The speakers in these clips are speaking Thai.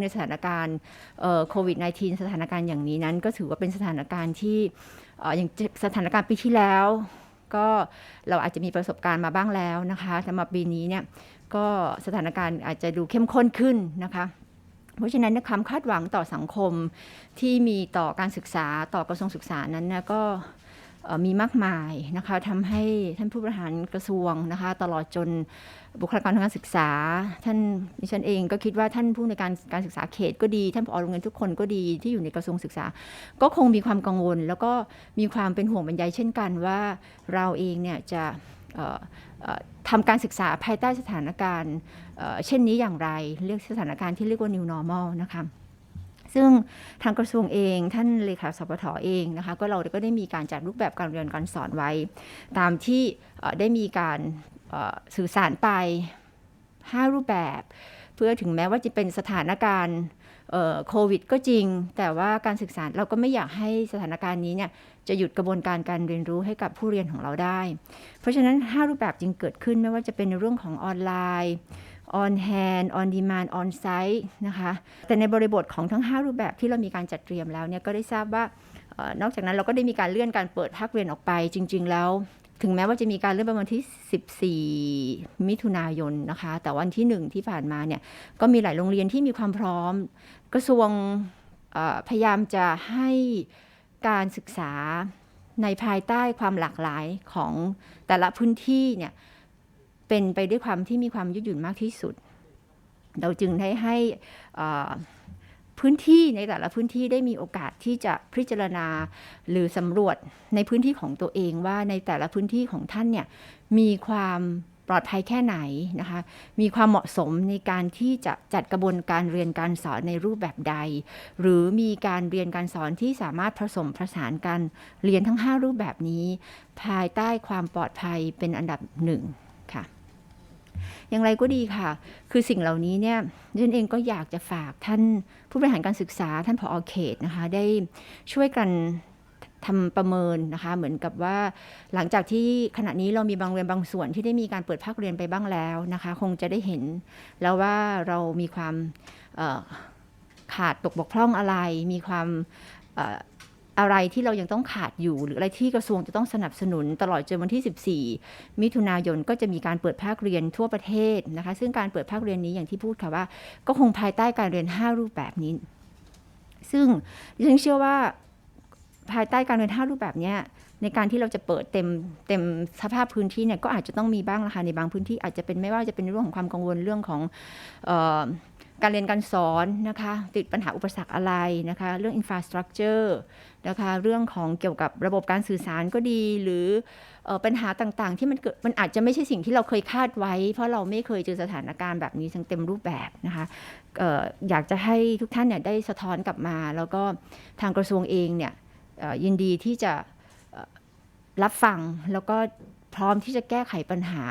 ในสถานการณ์โควิด -19 สถานการณ์อย่างนี้นั้น ก็ถือว่าเป็นสถานการณ์ที่ออย่างสถานการณ์ปีที่แล้ว ก็เราอาจจะมีประสบการณ์มาบ้างแล้วนะคะแต่มาปีนี้เนี่ยก็สถานการณ์อาจจะดูเข้มข้นขึ้นนะคะเพราะฉะนั้นความคาดหวังต่อสังคมที่มีต่อการศึกษาต่อกระทรวงศึกษานั้นนะก็ มีมากมายนะคะทำให้ท่านผู้บริหารกระทรวงนะคะ ตลอดจนบุคลากรทางการศึกษา ท่านดิฉันเองก็คิดว่าท่านผู้ในการการศึกษาเขตก็ดี ท่านผอโรงเรียนทุกคนก็ดีที่อยู่ในกระทรวงศึกษา ก็คงมีความกังวล แล้วก็มีความเป็นห่วงบรรยายเช่นกันว่าเราเองเนี่ยจะทำการศึกษาภายใต้สถานการณ์เอ่อเช่นนี้อย่างไร เรียกสถานการณ์ที่เรียกว่า new normal นะคะ ซึ่งทางกระทรวงเอง ท่านเลขาสปทเองนะคะก็เราก็ได้มีการจัดรูปแบบการเรียนการสอนไว้ ตามที่ได้มีการสื่อสารไป 5 รูปแบบ เพื่อถึงแม้ว่าจะเป็นสถานการณ์โควิดก็จริง แต่ว่าการศึกษาเราก็ไม่อยากให้สถานการณ์นี้เนี่ยจะหยุดกระบวนการการเรียนรู้ให้กับผู้เรียนของเราได้ เพราะฉะนั้น 5 รูปแบบจึงเกิดขึ้นไม่ว่าจะเป็นในเรื่องของออนไลน์ on hand on demand on site นะคะ แต่ในบริบทของทั้ง 5 รูปแบบที่เรามีการจัดเตรียมแล้วเนี่ยก็ได้ทราบว่าออนอกจากนั้นเราก็ได้มีการเลื่อนการเปิดภาคเรียนออกไปจริง ๆ แล้ว ถึงแม้ว่าจะมีการเลื่อนไปวันที่ 14 มิถุนายนนะคะ แต่วันที่ 1 ที่ผ่านมาเนี่ยก็มีหลายโรงเรียนที่มีความพร้อม กระทรวงพยายามจะให้การศึกษาในภายใต้ความหลากหลายของแต่ละพื้นที่เนี่ย เป็นไปด้วยความที่มีความยืดหยุ่นมากที่สุด เราจึงได้ให้พื้นที่ในแต่ละพื้นที่ได้มีโอกาสที่จะพิจารณาหรือสำรวจในพื้นที่ของตัวเองว่าในแต่ละพื้นที่ของท่านเนี่ยมีความปลอดภัยแค่ไหนนะคะ มีความเหมาะสมในการที่จะจัดกระบวนการเรียนการสอนในรูปแบบใด หรือมีการเรียนการสอนที่สามารถผสมผสานกันเรียนทั้ง 5 รูปแบบนี้ ภายใต้ความปลอดภัยเป็นอันดับหนึ่งค่ะ อย่างไรก็ดีค่ะ คือสิ่งเหล่านี้เนี่ยดิฉันเองก็อยากจะฝากท่านผู้บริหารการศึกษาท่านผอเขตนะคะได้ช่วยกันทำประเมินนะคะเหมือนกับว่าหลังจากที่ขณะนี้เรามีบางเรียนบางส่วนที่ได้มีการเปิดภาคเรียนไปบ้างแล้วนะคะ คงจะได้เห็นแล้วว่าเรามีความขาดตกบกพร่องอะไร มีความ อะไรที่เรายังต้องขาดอยู่ หรืออะไรที่กระทรวงจะต้องสนับสนุนตลอดจนวันที่ 14 มิถุนายนก็จะมีการเปิดภาคเรียนทั่วประเทศนะคะ ซึ่งการเปิดภาคเรียนนี้อย่างที่พูดค่ะว่า ก็คงภายใต้การเรียน 5 รูปแบบนี้ ซึ่งดิฉันเชื่อว่าภายใต้การเรียน 5 รูปแบบนี้ในการที่เราจะเปิดเต็มเต็มสภาพพื้นที่เนี่ยก็อาจจะต้องมีบ้างละคะในบางพื้นที่อาจจะเป็นไม่ว่าจะเป็นเรื่องของความกังวลเรื่องของ การเรียนการสอนนะคะติดปัญหาอุปสรรคอะไรนะคะ เรื่อง infrastructure นะคะเรื่องของเกี่ยวกับระบบการสื่อสารก็ดี หรือออปัญหาต่างๆ ที่มันเกิดมันอาจจะไม่ใช่สิ่งที่เราเคยคาดไว้ เพราะเราไม่เคยเจอสถานการณ์แบบนี้ทั้งเต็มรูปแบบนะคะอออยากจะให้ทุกท่านเนี่ยได้สะท้อนกลับมา แล้วก็ทางกระทรวงเองเนี่ยยินดีที่จะรับฟังแล้วก็พร้อมที่จะแก้ไขปัญหา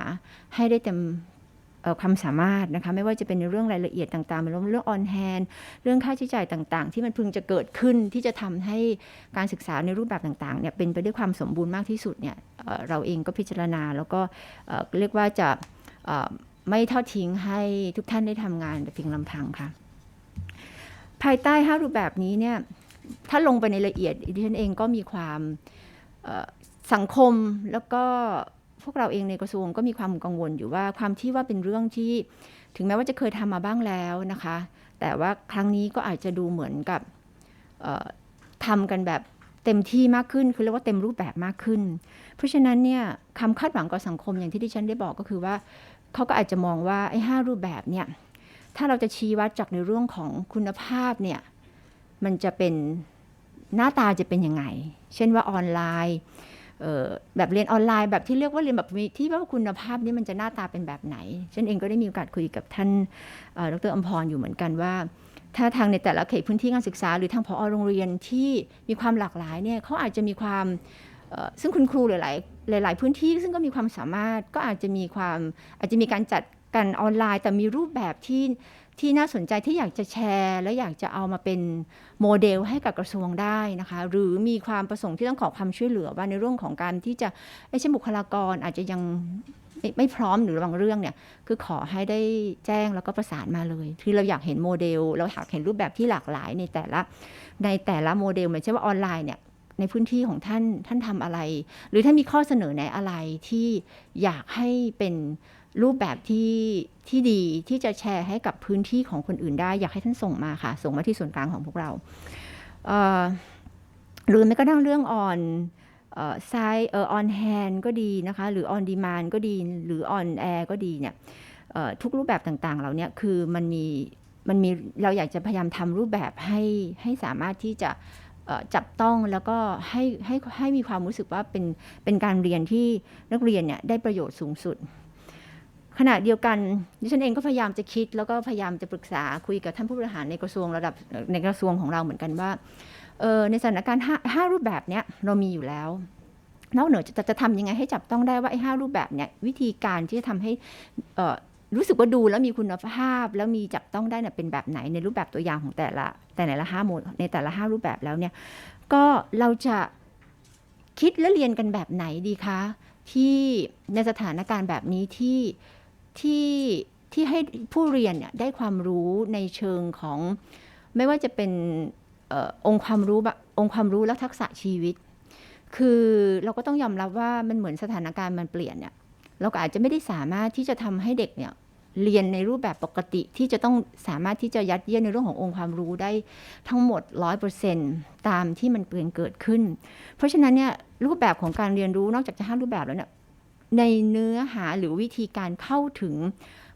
ให้ได้เต็ม ความสามารถนะคะไม่ว่าจะเป็นในเรื่องรายละเอียดต่างๆเป็นเรื่องออนแฮนเรื่องค่าใช้จ่ายต่างๆ ที่มันพึงจะเกิดขึ้นที่จะทำให้การศึกษาในรูปแบบต่างๆเนี่ยเป็นไปด้วยความสมบูรณ์มากที่สุดเนี่ยเราเองก็พิจารณาแล้วก็เรียกว่าจะไม่ทอดทิ้งให้ทุกท่านได้ทำงานแต่เพียงลำพังค่ะ ภายใต้ห้ารูปแบบนี้เนี่ยถ้าลงไปในละเอียดดิฉันเองก็มีความสังคมแล้วก็ พวกเราเองในกระทรวงก็มีความกังวลอยู่ว่าความที่ว่าเป็นเรื่องที่ถึงแม้ว่าจะเคยทำมาบ้างแล้วนะคะ แต่ว่าครั้งนี้ก็อาจจะดูเหมือนกับเอ่อทำกันแบบเต็มที่มากขึ้นคือเรียกว่าเต็มรูปแบบมากขึ้น เพราะฉะนั้นเนี่ยคำคาดหวังกับสังคมอย่างที่ดิฉันได้บอกก็คือว่าเขาก็อาจจะมองว่าไอ้ห้ารูปแบบเนี่ยถ้าเราจะชี้วัดจากในเรื่องของคุณภาพเนี่ยมันจะเป็นหน้าตาจะเป็นยังไง เช่นว่าออนไลน์ แบบเรียนออนไลน์แบบที่เรียกว่าเรียนแบบที่ว่าคุณภาพนี่มันจะหน้าตาเป็นแบบไหนฉันเองก็ได้มีโอกาสคุยกับท่านดรอมพรอยู่เหมือนกันว่า ถ้าทางในแต่ละเขตพื้นที่การศึกษา หรือทางพอโรงเรียนที่มีความหลากหลายเนี่ยเขาอาจจะมีความซึ่งคุณครูหลาย ๆ หลาย ๆ พื้นที่ซึ่งก็มีความสามารถก็อาจจะมีความอาจจะมีการจัดกันออนไลน์ แต่มีรูปแบบที่ ที่น่าสนใจที่อยากจะแชร์ และอยากจะเอามาเป็นโมเดลให้กับกระทรวงได้นะคะ หรือมีความประสงค์ที่ต้องขอความช่วยเหลือว่าในเรื่องของการที่จะไอ้เช่นบุคลากรอาจจะยังไม่ไม่พร้อมหรือบางเรื่องเนี่ยคือขอให้ได้แจ้งแล้วก็ประสานมาเลยคือเราอยากเห็นโมเดล เราอยากเห็นรูปแบบที่หลากหลายในแต่ละในแต่ละโมเดลไม่ใช่ว่าออนไลน์เนี่ยในพื้นที่ของท่านท่านทำอะไร หรือถ้านมีข้อเสนอแนะอะไรที่อยากให้เป็น รูปแบบที่ที่ดีที่จะแชร์ให้กับพื้นที่ของคนอื่นได้ อยากให้ท่านส่งมาค่ะ ส่งมาที่ส่วนกลางของพวกเราเหรือแม้กระทั่งเรื่องออนไซเอ่อออนแฮนก็ดีนะคะ หรือออนดีมานก็ดีหรือออนแอร์ก็ดีเนี่ยทุกรูปแบบต่างๆเหล่าเนี้คือมันมีมันมีเราอยากจะพยายามทำรูปแบบให้ให้สามารถที่จะจับต้องแล้วก็ให้ให้ให้มีความรู้สึกว่าเป็นเป็นการเรียนที่นักเรียนเนี่ยได้ประโยชน์สูงสุด ขณะเดียวกันดิฉันเองก็พยายามจะคิด แล้วก็พยายามจะปรึกษาคุยกับท่านผู้บริหารในกระทรวงระดับในกระทรวงของเราเหมือนกันว่าเออในสถานการณ์ห้ารูปแบบเนี้ยเรามีอยู่แล้วนอกเหนือจะจะทำยังไงให้จับต้องได้ว่าไอ้ห้ารูปแบบเนี้ยวิธีการที่จะทำให้เออรู้สึกว่าดูแล้วมีคุณภาพ แล้วมีจับต้องได้เนี่ยเป็นแบบไหนในรูปแบบตัวอย่างของแต่ละแต่ไหนละห้าโมดในแต่ละห้ารูปแบบแล้วเนี่ยก็เราจะคิดและเรียนกันแบบไหนดีคะที่ในสถานการณ์แบบนี้ที่ ที่ที่ให้ผู้เรียนเนี่ยได้ความรู้ในเชิงของไม่ว่าจะเป็นออองค์ความรู้แบบองค์ความรู้และทักษะชีวิต คือเราก็ต้องยอมรับว่ามันเหมือนสถานการณ์มันเปลี่ยนเนี่ยเราก็อาจจะไม่ได้สามารถที่จะทำให้เด็กเนี่ยเรียนในรูปแบบปกติที่จะต้องสามารถที่จะยัดเยียดในเรื่องขององค์ความรู้ได้ทั้งหมด 100%ตามที่มันเปลี่ยนเกิดขึ้น เพราะฉะนั้นเนี่ยรูปแบบของการเรียนรู้นอกจากจะห้ารูปแบบแล้วเนี่ย ในเนื้อหาหรือวิธีการเข้าถึง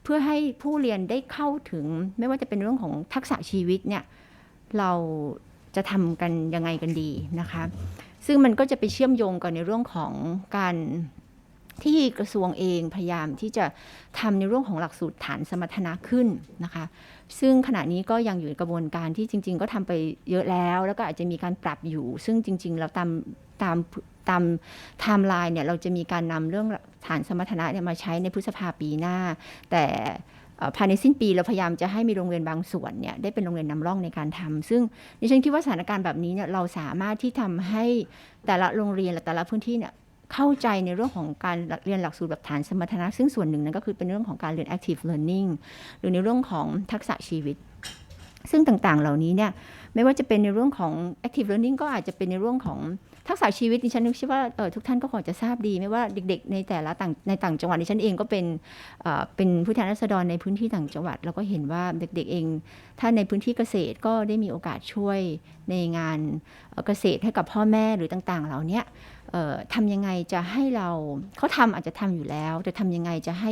เพื่อให้ผู้เรียนได้เข้าถึง ไม่ว่าจะเป็นเรื่องของทักษะชีวิตเนี่ยเราจะทำกันยังไงกันดีนะคะ ซึ่งมันก็จะไปเชื่อมโยงกันในเรื่องของการที่กระทรวงเองพยายามที่จะทำในเรื่องของหลักสูตรฐานสมรรถนะขึ้นนะคะ ซึ่งขณะนี้ก็ยังอยู่ในกระบวนการที่จริง ๆ ก็ทำไปเยอะแล้ว แล้วก็อาจจะมีการปรับอยู่ ซึ่งจริง ๆ เราตามตาม ตามไทม์ไลน์เนี่ยเราจะมีการนำเรื่องฐานสมรรถนะเนี่ยมาใช้ในพฤษภาปีหน้า แต่ภายในสิ้นปีเราพยายามจะให้มีโรงเรียนบางส่วนเนี่ยได้เป็นโรงเรียนนำร่องในการทำซึ่งดิฉันคิดว่าสถานการณ์แบบนี้เนี่ยเราสามารถที่ทำให้แต่ละโรงเรียนและแต่ละพื้นที่เนี่ยเข้าใจในเรื่องของการเรียนหลักสูตรแบบฐานสมรรถนะ ซึ่งส่วนหนึ่งนั่นก็คือเป็นเรื่องของการเรียน active learning หรือในเรื่องของทักษะชีวิต ซึ่งต่างๆ เหล่านี้เนี่ย ไม่ว่าจะเป็นในเรื่องของ active learning ก็อาจจะเป็นในเรื่องของทักษะชีวิตดิฉันนึกคิดว่าเออทุกท่านก็คงจะทราบดี ไม่ว่าเด็กๆ ในแต่ละต่างในต่างจังหวัดดิฉันเองก็เป็นเอ่อเป็นผู้แทนราษฎรในพื้นที่ต่างจังหวัด เราก็เห็นว่าเด็กๆเอง ถ้าในพื้นที่เกษตรก็ได้มีโอกาสช่วยในงานเกษตรให้กับพ่อแม่หรือต่างๆ เหล่านี้เอ่อทำยังไงจะให้เราเขาทำอาจจะทำอยู่แล้ว แต่ทำยังไงจะให้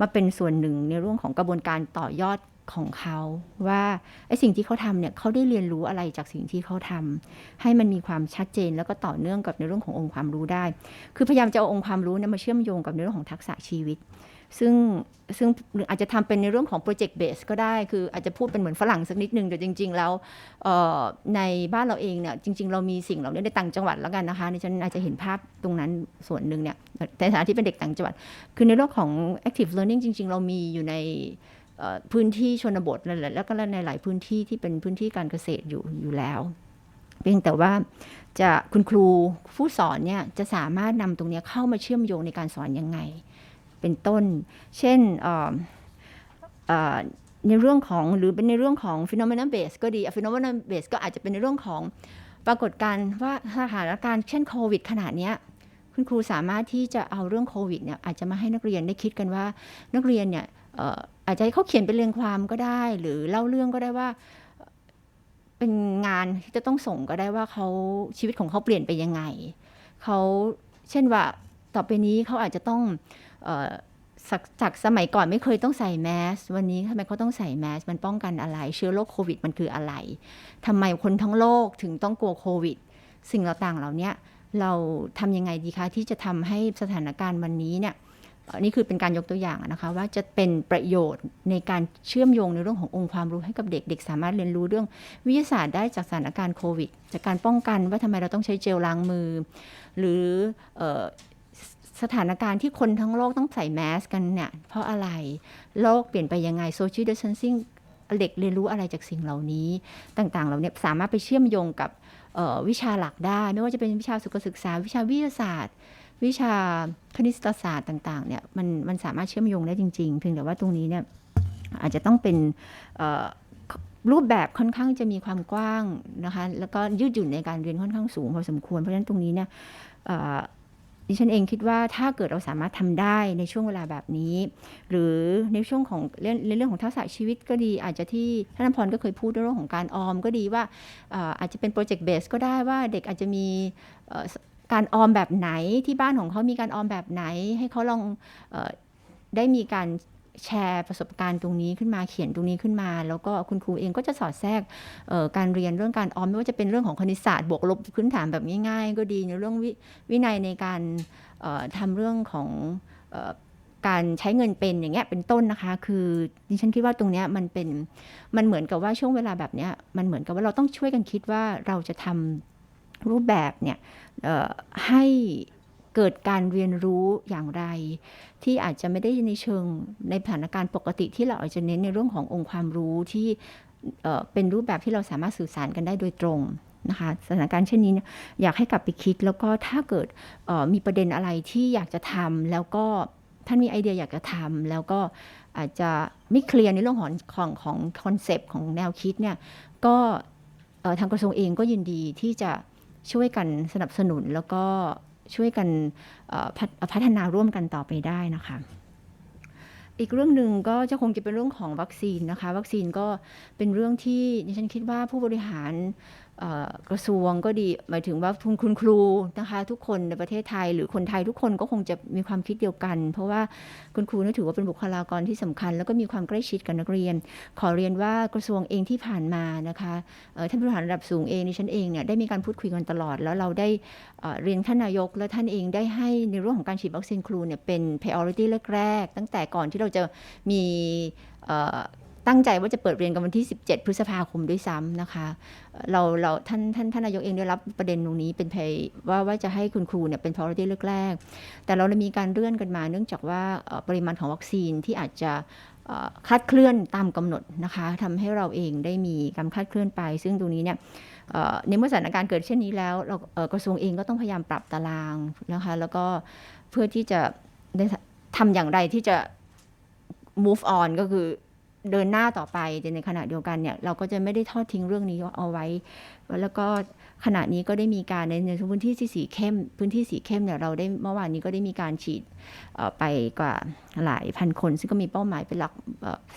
มาเป็นส่วนหนึ่งในเรื่องของกระบวนการต่อยอด ของเขาว่าไอ้สิ่งที่เขาทำเนี่ยเขาได้เรียนรู้อะไรจากสิ่งที่เขาทำให้มันมีความชัดเจนแล้วก็ต่อเนื่องกับในเรื่องขององค์ความรู้ได้ คือพยายามจะเอาองค์ความรู้เนี่ยมาเชื่อมโยงกับในเรื่องของทักษะชีวิต ซึ่งซึ่งอาจจะทำเป็นในเรื่องของโปรเจกต์เบสก็ได้ คืออาจจะพูดเป็นเหมือนฝรั่งสักนิดนึงแต่จริง ๆ แล้วในบ้านเราเองเนี่ยจริง ๆ เรามีสิ่งเหล่านี้ในต่างจังหวัดแล้วกันนะคะดิฉันอาจจะเห็นภาพตรงนั้นส่วนหนึ่งเนี่ยในฐานะที่เป็นเด็กต่างจังหวัด คือในเรื่องของ active learning จริง ๆ เรามีอยู่ใน พื้นที่ชนบทนั่นแหละแล้วก็ในหลายพื้นที่ที่เป็นพื้นที่การเกษตรอยู่อยู่แล้วเพียงแต่ว่าจะคุณครูผู้สอนเนี่ยจะสามารถนำตรงนี้เข้ามาเชื่อมโยงในการสอนยังไง เป็นต้น เช่นในเรื่องของหรือเป็นในเรื่องของ phenomenon base ก็ดี phenomenon base ก็อาจจะเป็นในเรื่องของปรากฏการณ์ว่าสถานการณ์เช่นโควิดขนาดนี้คุณครูสามารถที่จะเอาเรื่องโควิดเนี่ยอาจจะมาให้นักเรียนได้คิดกันว่านักเรียนเนี่ย อาจจะให้เขาเขียนเป็นเรียงความก็ได้ หรือเล่าเรื่องก็ได้ว่า เป็นงานที่จะต้องส่งก็ได้ว่าเขาชีวิตของเขาเปลี่ยนไปยังไงเขาเช่นว่าต่อไปนี้เขาอาจจะต้องจากจากสมัยก่อนไม่เคยต้องใส่แมส วันนี้ทำไมเขาต้องใส่แมส มันป้องกันอะไร เชื้อโรคโควิดมันคืออะไรทำไมคนทั้งโลกถึงต้องกลัวโควิด สิ่งต่างๆเหล่านี้เราทำยังไงดีคะที่จะทำให้สถานการณ์วันนี้เนี่ย นี่คือเป็นการยกตัวอย่างนะคะว่าจะเป็นประโยชน์ในการเชื่อมโยงในเรื่องขององค์ความรู้ให้กับเด็กเด็กสามารถเรียนรู้เรื่องวิทยาศาสตร์ได้จากสถานการณ์โควิด จากการป้องกันว่าทำไมเราต้องใช้เจลล้างมือ หรืออสถานการณ์ที่คนทั้งโลกต้องใส่แมสกันเนี่ยเพราะอะไรโลกเปลี่ยนไปยังไงโซเชียลดิส a ทนซิ่งเด็กเรียนรู้อะไรจากสิ่งเหล่านี้ต่างๆเหล่านี้สามารถไปเชื่อมโยงกับวิชาหลักได้ ไม่ว่าจะเป็นวิชาสุขศึกษา วิชาวิทยาศาสตร์ วิชาคณิตศาสตร์ต่างๆเนี่ยมันมันสามารถเชื่อมโยงได้จริง ๆ เพียงแต่ว่าตรงนี้เนี่ยอาจจะต้องเป็นรูปแบบค่อนข้างจะมีความกว้างนะคะแล้วก็ยืดหยุ่นในการเรียนค่อนข้างสูงพอสมควร เพราะฉะนั้นตรงนี้เนี่ยดิฉันเองคิดว่าถ้าเกิดเราสามารถทำได้ในช่วงเวลาแบบนี้ หรือในช่วงของเรื่องในเรื่องของทักษะชีวิตก็ดี อาจจะที่ท่านนพรก็เคยพูดเรื่องของการออมก็ดีว่าอาจจะเป็นโปรเจกต์เบสก็ได้ว่าเด็กอาจจะมี การออมแบบไหนที่บ้านของเขามีการออมแบบไหน ให้เขาลองออได้มีการแชร์ประสบการณ์ตรงนี้ขึ้นมาเขียนตรงนี้ขึ้นมา แล้วก็คุณครูเองก็จะสอดแทรกการเรียนเรื่องการออมไม่ว่าจะเป็นเรื่องของคณิตศาสตร์บวกลบพื้นฐานแบบง่าย ๆ ก็ดีในเรื่องวิวินัยในการเอ่อทำเรื่องของออการใช้เงินเป็นอย่างเงี้ยเป็นต้นนะคะ คือดิฉันคิดว่าตรงเนี้ยมันเป็นมันเหมือนกับว่าช่วงเวลาแบบเนี้ยมันเหมือนกับว่าเราต้องช่วยกันคิดว่าเราจะทำ รูปแบบเนี่ยให้เกิดการเรียนรู้อย่างไร ที่อาจจะไม่ได้ในเชิงในสถานการณ์ปกติที่เราอาจจะเน้นในเรื่องขององค์ความรู้ที่เอ่อเป็นรูปแบบที่เราสามารถสื่อสารกันได้โดยตรงนะคะสถานการณ์เช่นนี้อยากให้กลับไปคิด แล้วก็ถ้าเกิดมีประเด็นอะไรที่อยากจะทำแล้วก็ท่านมีไอเดียอยากจะทำแล้วก็อาจจะไม่เคลียร์ในเรื่องของของของคอนเซปต์ของแนวคิดเนี่ยก็ทางกระทรวงเองก็ยินดีที่จะ ช่วยกันสนับสนุนแล้วก็ช่วยกันพัฒพัฒนาร่วมกันต่อไปได้นะคะอีกเรื่องหนึ่งก็จะคงจะเป็นเรื่องของวัคซีนนะคะ วัคซีนก็เป็นเรื่องที่ดิฉันคิดว่าผู้บริหาร กระทรวงก็ดี หมายถึงว่าคุณคุณครูนะคะ ทุกคนในประเทศไทย หรือคนไทยทุกคนก็คงจะมีความคิดเดียวกัน เพราะว่าคุณครูนี่ถือว่าเป็นบุคลากรที่สำคัญ แล้วก็มีความใกล้ชิดกับนักเรียน ขอเรียนว่ากระทรวงเองที่ผ่านมานะคะท่านผู้บริหารระดับสูงเองดิฉันเองเนี่ยได้มีการพูดคุยกันตลอด แล้วเราได้เเรียนท่านนายกและท่านเองได้ให้ในเรื่องของการฉีดวัคซีนครูเนี่ยเป็น priority แรกๆตั้งแต่ก่อนที่เราจะมี ตั้งใจว่าจะเปิดเรียนกันวันที่ 17 พฤษภาคมด้วยซ้ำนะคะ เราเราท่านท่านท่านนายกเองได้รับประเด็นตรงนี้เป็น pay ว่าว่าจะให้คุณครูเนี่ยเป็น priority แรกๆแต่เราเลยมีการเลื่อนกันมา เนื่องจากว่าปริมาณของวัคซีนที่อาจจะคาดเคลื่อนตามกำหนดนะคะทำให้เราเองได้มีการคาดเคลื่อนไป ซึ่งตรงนี้เนี่ยในเมื่อสถานการณ์เกิดเช่นนี้แล้วเรากระทรวงเองก็ต้องพยายามปรับตารางนะคะแล้วก็เพื่อที่จะได้ทำอย่างไรที่จะ move on ก็คือ เดินหน้าต่อไปแต่ในขณะเดียวกันเนี่ยเราก็จะไม่ได้ทอดทิ้งเรื่องนี้เอาไว้ แล้วก็ขณะนี้ก็ได้มีการในในพื้นที่สีเข้ม พื้นที่สีเข้มเนี่ยเราได้เมื่อวานนี้ก็ได้มีการฉีดไปกว่าหลายพันคน ซึ่งก็มีเป้าหมายเป็นหลัก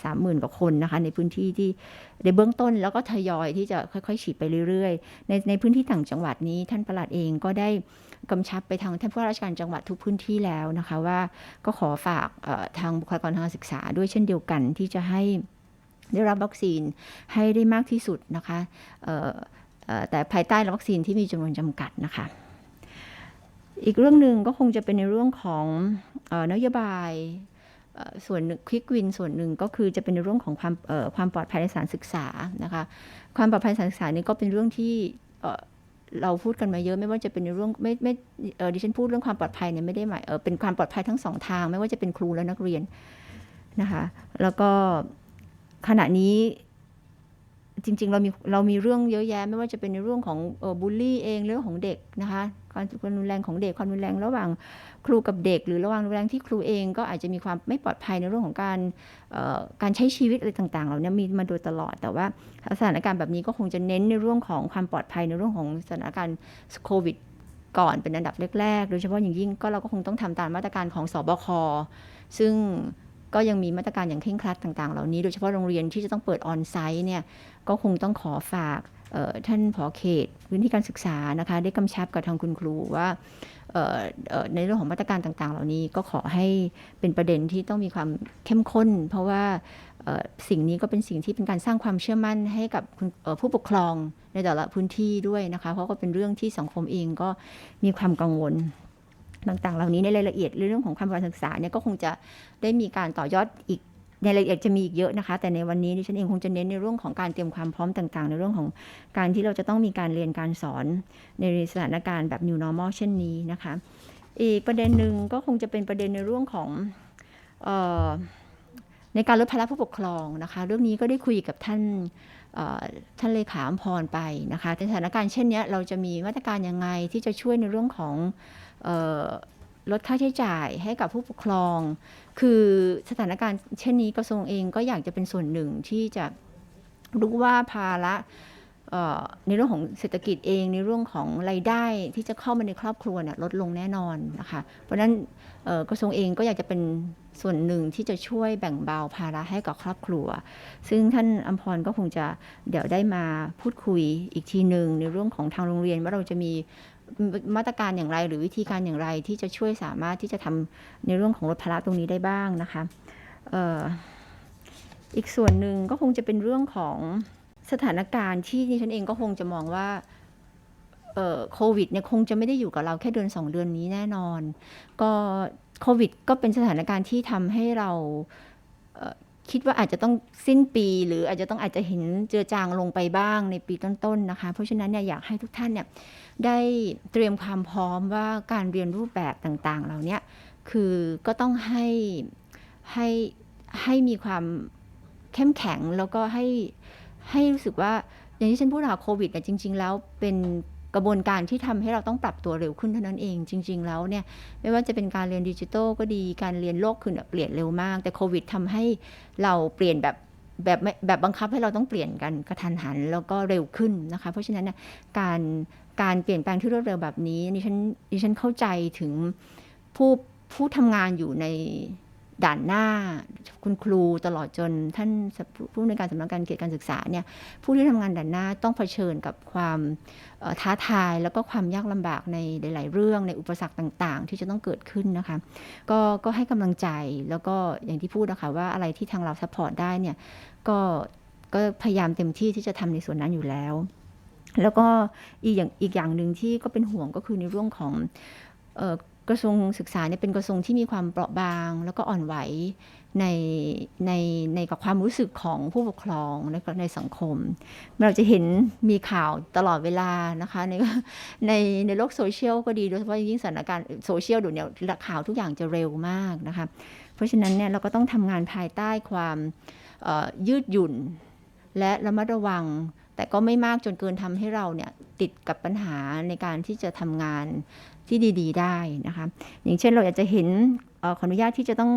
สามหมื่นกว่าคนนะคะในพื้นที่ที่ในเบื้องต้นแล้วก็ทยอยที่จะค่อยๆ ฉีดไปเรื่อยๆ ในในพื้นที่ต่างจังหวัดนี้ท่านประหลัดเองก็ได้ กำชับไปทางท่านผู้ว่าราชการจังหวัดทุกพื้นที่แล้วนะคะว่าก็ขอฝากทางบุคลากรทางการศึกษาด้วยเช่นเดียวกันที่จะให้ได้รับวัคซีนให้ได้มากที่สุดนะคะแต่ภายใต้วัคซีนที่มีจำนวนจำกัดนะคะอีกเรื่องหนึ่งก็คงจะเป็นในเรื่องของอนโยบายส่วนควิกวินส่วนหนึ่งก็คือจะเป็นในเรื่องของความความปลอดภัยในสานศึกษานะคะความปลอดภัยสานศึกษานี่ก็เป็นเรื่องที่ เราพูดกันมาเยอะไม่ว่าจะเป็นในเรื่องไม่ไม่เออดิฉันพูดเรื่องความปลอดภัยเนี่ยไม่ได้หมายเออเป็นความปลอดภัยทั้งสองทาง ไม่ว่าจะเป็นครูและนักเรียนนะคะ แล้วก็ขณะนี้ จริง ๆ เรามีเรามีเรื่องเยอะแยะ ไม่ว่าจะเป็นในเรื่องของออบูลลี่เองเรื่องของเด็กนะคะการความรุนแรงของเด็กความรุนแรงระหว่างครูกับเด็ก หรือระหว่างรุนแรงที่ครูเองก็อาจจะมีความไม่ปลอดภัยในเรื่องของการการใช้ชีวิตอะไรต่างๆเหล่านี้มีมาโดยตลอด แต่ว่าสถานการณ์แบบนี้ก็คงจะเน้นในเรื่องของความปลอดภัยในเรื่องของสถานการณ์โควิดก่อนเป็นอันดับแรกๆ โดยเฉพาะอย่างยิ่งก็เราก็คงต้องทำตามมาตรการของสบคซึ่ง ก็ยังมีมาตรการอย่างเคร่งครัดต่างๆ เหล่านี้ โดยเฉพาะโรงเรียนที่จะต้องเปิดออนไซต์เนี่ยก็คงต้องขอฝากท่านผอเขตพื้นที่การศึกษานะคะได้กำชับกับทางคุณครูว่าในเรื่องของมาตรการต่างๆ เหล่านี้ก็ขอให้เป็นประเด็นที่ต้องมีความเข้มข้น เพราะว่าสิ่งนี้ก็เป็นสิ่งที่เป็นการสร้างความเชื่อมั่นให้กับผู้ปกครองในแต่ละพื้นที่ด้วยนะคะ เพราะก็เป็นเรื่องที่สังคมเองก็มีความกังวล ต่างๆ เหล่านี้ในรายละเอียดเรื่องของความการศึกษาเนี่ยก็คงจะได้มีการต่อยอดอีกในรายละเอียดจะมีอีกเยอะนะคะ แต่ในวันนี้ดิฉันเองคงจะเน้นในเรื่องของการเตรียมความพร้อมต่างๆ ในเรื่องของการที่เราจะต้องมีการเรียนการสอนในสถานการณ์แบบ new normal เช่นนี้นะคะ อีกประเด็นหนึ่งก็คงจะเป็นประเด็นในเรื่องของออในการลดภาระผู้ปกครองนะคะ เรื่องนี้ก็ได้คุยกับท่านท่านเลขาอมพรไปนะคะในสถานการณ์เช่นนี้เราจะมีมาตรการยังไงที่จะช่วยในเรื่องของ ลดค่าใช้จ่ายให้กับผู้ปกครอง คือสถานการณ์เช่นนี้กระทรวงเองก็อยากจะเป็นส่วนหนึ่งที่จะรู้ว่าภาระในเรื่องของเศรษฐกิจเองในเรื่องของรายได้ที่จะเข้ามาในครอบครัวเนี่ยลดลงแน่นอนนะคะเพราะฉะนั้นกระทรวงเองก็อยากจะเป็นส่วนหนึ่งที่จะช่วยแบ่งเบาภาระให้กับครอบครัว ซึ่งท่านอัมพรก็คงจะเดี๋ยวได้มาพูดคุยอีกทีหนึ่งในเรื่องของทางโรงเรียนว่าเราจะมี มาตรการอย่างไร หรือวิธีการอย่างไรที่จะช่วยสามารถที่จะทำในเรื่องของลดภาระตรงนี้ได้บ้างนะคะอีกส่วนหนึ่งก็คงจะเป็นเรื่องของสถานการณ์ที่ดิฉันเองก็คงจะมองว่าโควิดเนี่ยคงจะไม่ได้อยู่กับเราแค่เดือนสองเดือนนี้แน่นอน ก็โควิดก็เป็นสถานการณ์ที่ทำให้เรา คิดว่าอาจจะต้องสิ้นปีหรืออาจจะต้องอาจจะเห็นเจือจางลงไปบ้างในปีต้นๆนะคะ เพราะฉะนั้นเนี่ยอยากให้ทุกท่านเนี่ยได้เตรียมความพร้อมว่าการเรียนรูปแบบต่างๆ เหล่าเนี้ยคือก็ต้องให้ให้ให้มีความเข้มแข็งแล้วก็ให้ให้รู้สึกว่าอย่างที่ฉันพูดค่ะโควิดเนี่ยจริง ๆ แล้วเป็น กระบวนการที่ทำให้เราต้องปรับตัวเร็วขึ้นเท่านั้นเอง จริง ๆ แล้วเนี่ยไม่ว่าจะเป็นการเรียนดิจิทัลก็ดีการเรียนโลกคือเปลี่ยนเร็วมาก แต่โควิดทำให้เราเปลี่ยนแบบแบบแบบบังคับให้เราต้องเปลี่ยนกันกระทันหันแล้วก็เร็วขึ้นนะคะ เพราะฉะนั้นเนี่ยการการเปลี่ยนแปลงที่รวดเร็วแบบนี้ดิฉันดิฉันเข้าใจถึงผู้ผู้ทำงานอยู่ใน ด่านหน้าคุณครูตลอดจนท่านผู้ในการสำนักการเขตการศึกษาเนี่ยผู้ที่ทำงานด่านหน้าต้องเผชิญกับความท้าทายแล้วก็ความยากลำบากในหลาย ๆ เรื่องในอุปสรรคต่าง ๆ ที่จะต้องเกิดขึ้นนะคะก็ก็ให้กำลังใจแล้วก็อย่างที่พูดนะคะว่าอะไรที่ทางเราซัพพอร์ตได้เนี่ยก็ก็พยายามเต็มที่ที่จะทำในส่วนนั้นอยู่แล้ว แล้วก็อีกอย่างอีกอย่างหนึ่งที่ก็เป็นห่วงก็คือในเรื่องของ กระทรวงศึกษาเนี่ยเป็นกระทรวงที่มีความเปราะบาง แล้วก็อ่อนไหวในในในกับความรู้สึกของผู้ปกครองและก็ในสังคม เราจะเห็นมีข่าวตลอดเวลานะคะ ในในในโลกโซเชียลก็ดีโดยเฉพาะยิ่งสถานการณ์โซเชียลดี๋ยวนี้ข่าวทุกอย่างจะเร็วมากนะคะ เพราะฉะนั้นเนี่ยเราก็ต้องทำงานภายใต้ความยืดหยุ่น และระมัดระวังแต่ก็ไม่มากจนเกินทำให้เราเนี่ยติดกับปัญหาในการที่จะทำงาน ที่ดีๆ ได้นะคะ อย่างเช่นเราอยากจะเห็นออขออนุญาตที่จะต้อง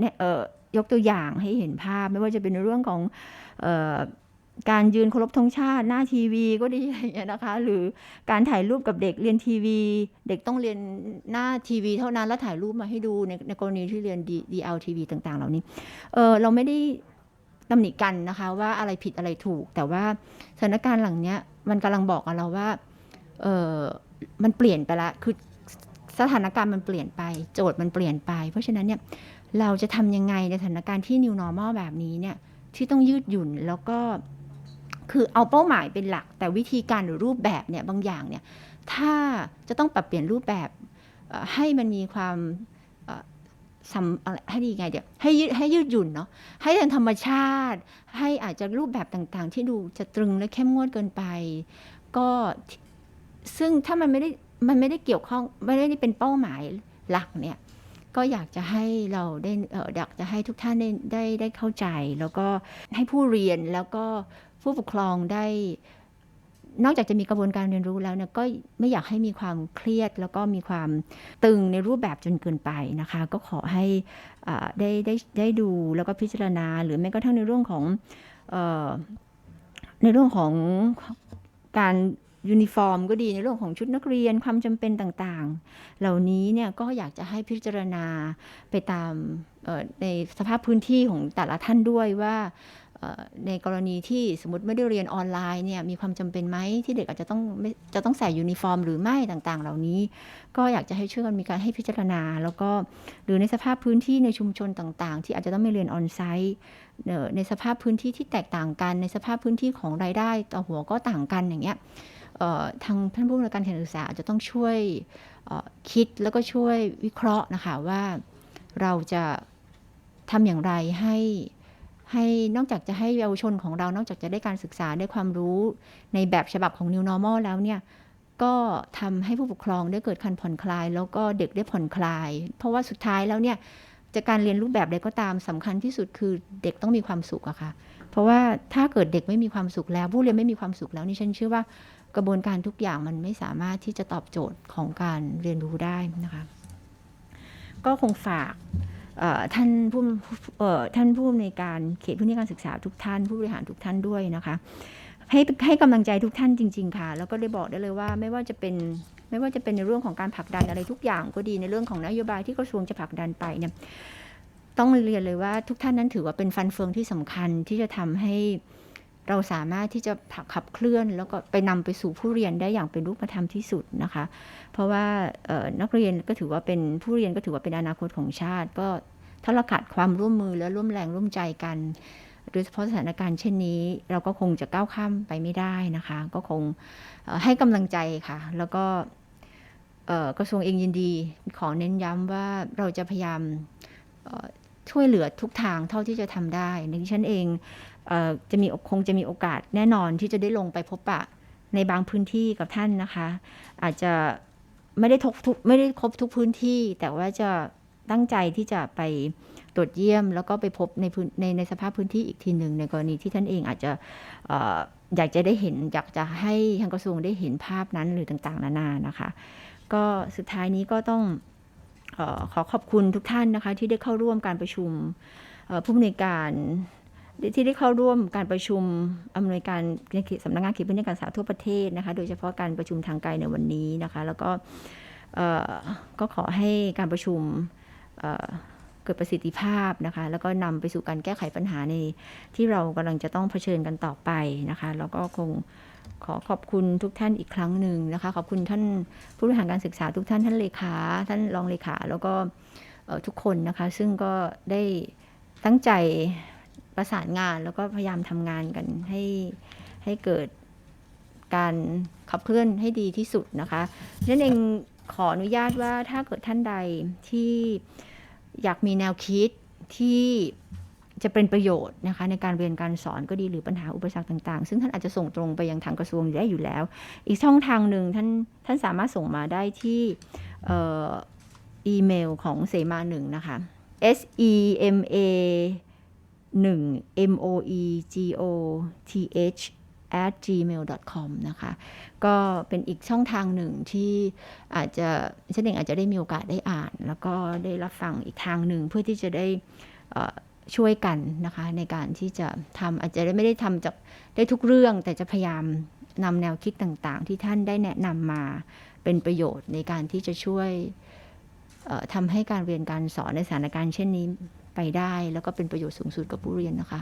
เนี่ยเออยกตัวอย่างให้เห็นภาพ ไม่ว่าจะเป็นเรื่องของออการยืนเคารพธงชาติหน้าทีวีก็ดีอย่างเงี้ยนะคะ หรือการถ่ายรูปกับเด็กเรียนทีวี เด็กต้องเรียนหน้าทีวี เท่านั้นแล้วถ่ายรูปมาให้ดูในในกรณีที่เรียน DLTV ต่าง ๆ เหล่านี้เเราไม่ได้ตำหนิกันนะคะว่าอะไรผิดอะไรถูก แต่ว่าสถานการณ์หลังเนี้ยมันกำลังบอกกับเราว่าเออมันเปลี่ยนไปละคือ สถานการณ์มันเปลี่ยนไป โจทย์มันเปลี่ยนไป เพราะฉะนั้นเนี่ยเราจะทำยังไงในสถานการณ์ที่ new normal แบบนี้เนี่ยที่ต้องยืดหยุ่นแล้วก็คือเอาเป้าหมายเป็นหลัก แต่วิธีการหรือรูปแบบเนี่ยบางอย่างเนี่ยถ้าจะต้องปรับเปลี่ยนรูปแบบให้มันมีความสำอะไรให้ดีไงเดี๋ยวให้ยืดให้ยืดหยุ่นเนาะให้เป็นธรรมชาติ ให้อาจจะรูปแบบต่างๆ ที่ดูจะตรึงและเข้มงวดเกินไป ก็ซึ่งถ้ามันไม่ได้ มันไม่ได้เกี่ยวข้องไม่ได้เป็นเป้าหมายหลักเนี่ยก็อยากจะให้เราได้เอยากจะให้ทุกท่านได้ได้ได้เข้าใจ แล้วก็ให้ผู้เรียนแล้วก็ผู้ปกครองได้ นอกจากจะมีกระบวนการเรียนรู้แล้วเนี่ยก็ไม่อยากให้มีความเครียด แล้วก็มีความตึงในรูปแบบจนเกินไปนะคะ ก็ขอให้ได้ได้ได้ดูแล้วก็พิจารณา หรือแม้กระทั่งในเรื่องของออในเรื่องของการ ยูนิฟอร์มก็ดีในเรื่องของชุดนักเรียนความจำเป็นต่างๆ เหล่านี้เนี่ยก็อยากจะให้พิจารณาไปตามในสภาพพื้นที่ของแต่ละท่านด้วยว่าในกรณีที่สมมติไม่ได้เรียนออนไลน์เนี่ยมีความจำเป็นไหมที่เด็กอาจจะต้องจะต้องใส่ยูนิฟอร์ม หรือไม่ต่างๆ เหล่านี้ ก็อยากจะให้ช่วยกันมีการให้พิจารณา แล้วก็หรือในสภาพพื้นที่ในชุมชนต่างๆ ที่อาจจะต้องไม่เรียนออนไซต์ในสภาพพื้นที่ที่แตกต่างกัน ในสภาพพื้นที่ของรายได้ต่อหัวก็ต่างกันอย่างเงี้ย ทางท่านผู้อำนวยการการศึกษาจะต้องช่วยคิดแล้วก็ช่วยวิเคราะห์นะคะว่าเราจะทำอย่างไรให้ให้นอกจากจะให้เยาวชนของเรานอกจากจะได้การศึกษาได้ความรู้ในแบบฉบับของ New Normal แล้วเนี่ยก็ทำให้ผู้ปกครองได้เกิดการผ่อนคลาย แล้วก็เด็กได้ผ่อนคลาย เพราะว่าสุดท้ายแล้วเนี่ยจะกการเรียนรูปแบบใดก็ตามสำคัญที่สุดคือเด็กต้องมีความสุขอะค่ะ เพราะว่าถ้าเกิดเด็กไม่มีความสุขแล้ว ผู้เรียนไม่มีความสุขแล้วนี่ฉันเชื่อว่า กระบวนการทุกอย่างมันไม่สามารถที่จะตอบโจทย์ของการเรียนรู้ได้นะคะ ก็คงฝากท่านผู้ท่านผู้อำนวยการเขตพื้นที่การศึกษาทุกท่าน ผู้บริหารทุกท่านด้วยนะคะ ให้ให้กำลังใจทุกท่านจริง ๆ ค่ะ แล้วก็ได้บอกได้เลยว่าไม่ว่าจะเป็นไม่ว่าจะเป็นในเรื่องของการผลักดันอะไรทุกอย่างก็ดีในเรื่องของนโยบายที่กระทรวงจะผลักดันไปเนี่ยต้องเรียนเลยว่าทุกท่านนั้นถือว่าเป็นฟันเฟืองที่สำคัญที่จะทำให้ เราสามารถที่จะผักขับเคลื่อน แล้วก็ไปนำไปสู่ผู้เรียนได้อย่างเป็นรูปธรรมที่สุดนะคะ เพราะว่านักเรียนก็ถือว่าเป็นผู้เรียนก็ถือว่าเป็นอนาคตของชาติ ก็ถ้าเราขาดความร่วมมือและร่วมแรงร่วมใจกันโดยเฉพาะสถานการณ์เช่นนี้ เราก็คงจะก้าวข้ามไปไม่ได้นะคะ ก็คงให้กำลังใจค่ะ แล้วก็กระทรวงเองยินดี ขอเน้นย้ำว่าเราจะพยายามช่วยเหลือทุกทางเท่าที่จะทำได้ดิฉันเอง จะมีคงจะมีโอกาสแน่นอนที่จะได้ลงไปพบปะในบางพื้นที่กับท่านนะคะ อาจจะไม่ได้ทกทุกไม่ได้ครบทุกพื้นที่ แต่ว่าจะตั้งใจที่จะไปตรวจเยี่ยม แล้วก็ไปพบในพื้นในในสภาพพื้นที่อีกทีหนึ่งในกรณีที่ท่านเองอาจจะออยากจะได้เห็นอยากจะให้ทางกระทรวงได้เห็นภาพนั้นหรือต่างๆ นานานะคะ ก็สุดท้ายนี้ก็ต้องออขอขอบคุณทุกท่านนะคะ ที่ได้เข้าร่วมการประชุมผู้อำนวยการ ที่ได้เข้าร่วมการประชุมอำนวยการสำนักงานเขตพื้นที่การศึกษาทั่วประเทศนะคะ โดยเฉพาะการประชุมทางไกลในวันนี้นะคะ แล้วก็ก็ขอให้การประชุมเเกิดประสิทธิภาพนะคะ แล้วก็นำไปสู่การแก้ไขปัญหาในที่เรากำลังจะต้องเผชิญกันต่อไปนะคะ แล้วก็คงขอขอบคุณทุกท่านอีกครั้งหนึ่งนะคะ ขอบคุณท่านผู้บริหารการศึกษาทุกท่านท่านเลขา ท่านรองเลขา แล้วก็ทุกคนนะคะ ซึ่งก็ได้ตั้งใจ ประสานงานแล้วก็พยายามทำงานกันให้ให้เกิดการขับเคลื่อนให้ดีที่สุดนะคะนั่นเองขออนุญาตว่าถ้าเกิดท่านใดที่อยากมีแนวคิดที่จะเป็นประโยชน์นะคะในการเรียนการสอนก็ดีหรือปัญหาอุปสรรคต่างๆ ซึ่งท่านอาจจะส่งตรงไปยังทางกระทรวงได้อยู่แล้ว อีกช่องทางหนึ่งท่านท่านสามารถส่งมาได้ที่เอ่ออีเมลของเสมาหนึ่งนะคะ s e m a 1 m o e g o t h at gmail com นะคะ ก็เป็นอีกช่องทางหนึ่งที่อาจจะฉันเองอาจจะได้มีโอกาสได้อ่าน แล้วก็ได้รับฟังอีกทางหนึ่งเพื่อที่จะได้ช่วยกันนะคะ ในการที่จะทำอาจจะได้ไม่ได้ทำจากได้ทุกเรื่อง แต่จะพยายามนำแนวคิดต่างๆ ที่ท่านได้แนะนำมาเป็นประโยชน์ในการที่จะช่วยทำให้การเรียนการสอนในสถานการณ์เช่นนี้ ไปได้ แล้วก็เป็นประโยชน์สูงสุดกับผู้เรียนนะคะ